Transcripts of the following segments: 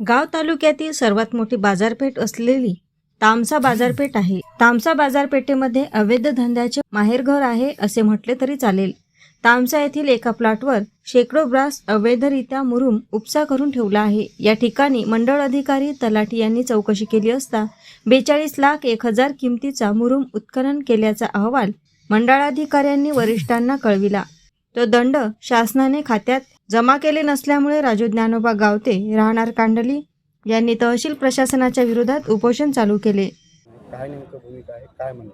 गाव तालुक्यातील सर्वात मोठी बाजारपेठ असलेली तामसा बाजारपेठ आहे. तामसा बाजारपेठेमध्ये अवैध धंद्याचे माहेरघर आहे असे म्हटले तरी चालेल. तामसा येथील एका प्लॉटवर शेकडो ब्रास अवैधरित्या मुरुम उपसा करून ठेवला आहे. या ठिकाणी मंडळ अधिकारी तलाठी यांनी चौकशी केली असता बेचाळीस लाख एक हजार किमतीचा मुरुम उत्खनन केल्याचा अहवाल मंडळाधिकाऱ्यांनी वरिष्ठांना कळविला. तो दंड शासनाने खात्यात जमा केले नसल्यामुळे राजू ज्ञानोबा गावते राहणार कांडली यांनी तहसील प्रशासनाच्या विरोधात उपोषण चालू केले. काय नेमकं भूमिका आहे? काय म्हणणं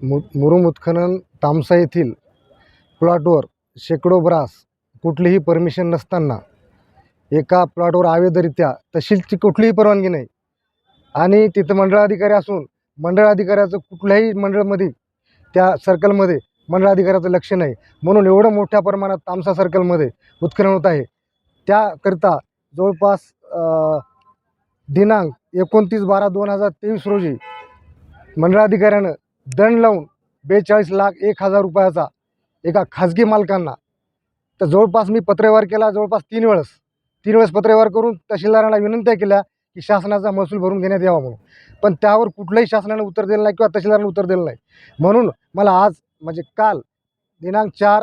मु मुरुम उत्खनन तामसा येथील प्लॉटवर शेकडो ब्रास कुठलीही परमिशन नसताना एका प्लॉटवर आवेदरित्या तहसीलची कुठलीही परवानगी नाही. आणि तिथं मंडळाधिकारी असून मंडळाधिकाऱ्याचं कुठल्याही मंडळमध्ये त्या सर्कलमध्ये मंडळाधिकाऱ्याचं लक्ष नाही. म्हणून एवढं मोठ्या प्रमाणात तामसा सर्कलमध्ये उत्खनन होत आहे. त्याकरिता जवळपास दिनांक एकोणतीस बारा दोन हजार तेवीस रोजी मंडळाधिकाऱ्यानं दंड लावून बेचाळीस लाख एक हजार रुपयाचा एका खाजगी मालकांना तर जवळपास मी पत्रव्यवहार केला जवळपास तीन वेळेस तीन वेळेस पत्रव्यवहार करून तहसीलदारांना विनंत्या केल्या की शासनाचा महसूल भरून घेण्यात यावा म्हणून. पण त्यावर कुठलंही शासनानं उत्तर दिलं नाही किंवा तहसीलदारानं उत्तर दिलं नाही. म्हणून मला आज म्हणजे काल दिनांक चार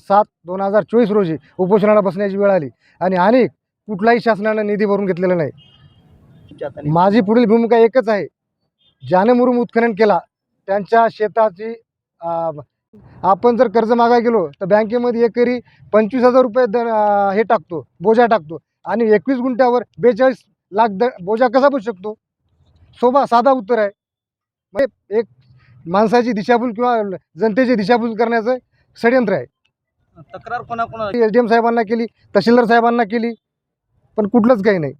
सात दोन हजार चोवीस रोजी उपोषणाला बसण्याची वेळ आली आणि अनेक कुठलाही शासनानं निधी भरून घेतलेला नाही. माझी पुढील भूमिका एकच आहे. ज्याने मुरुम उत्खनन केला त्यांच्या शेताची आपण जर कर्ज मागायला गेलो तर बँकेमध्ये एकरी पंचवीस हजार रुपये द हे टाकतो बोजा टाकतो आणि एकवीस गुंठ्यावर बेचाळीस लाख द बोजा कसा बसू शकतो? सोबा साधा उत्तर आहे. म्हणजे एक माणसाची दिशाभूल किंवा जनतेची दिशाभूल करण्याचं षडयंत्र आहे. तक्रार कोणाकोणाला एस डी एम साहेबांना केली तहसीलदार साहेबांना केली पण कुठलंच काही नाही.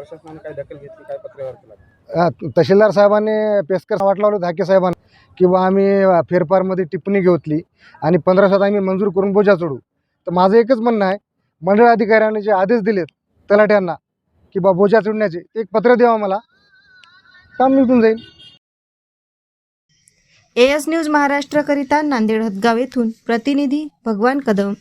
प्रशासनाने काय दखल घेतली काय पत्रव्यवहार केला? तहसीलदार साहेबांनी पेसकर वाट लावलं धाके साहेबांना किंवा आम्ही फेरफारमध्ये टिप्पणी घेतली आणि पंधराशेत आम्ही मंजूर करून बोजा चढू. तर माझं एकच म्हणणं आहे मंडळ अधिकाऱ्याने जे आदेश दिलेत तलाट्यांना की बा बोजा चढण्याचे ते एक पत्र द्यावं मला काम मिटून जाईल. एस न्यूज महाराष्ट्रकरिता नांदेड हदगाव येथून प्रतिनिधी भगवान कदम.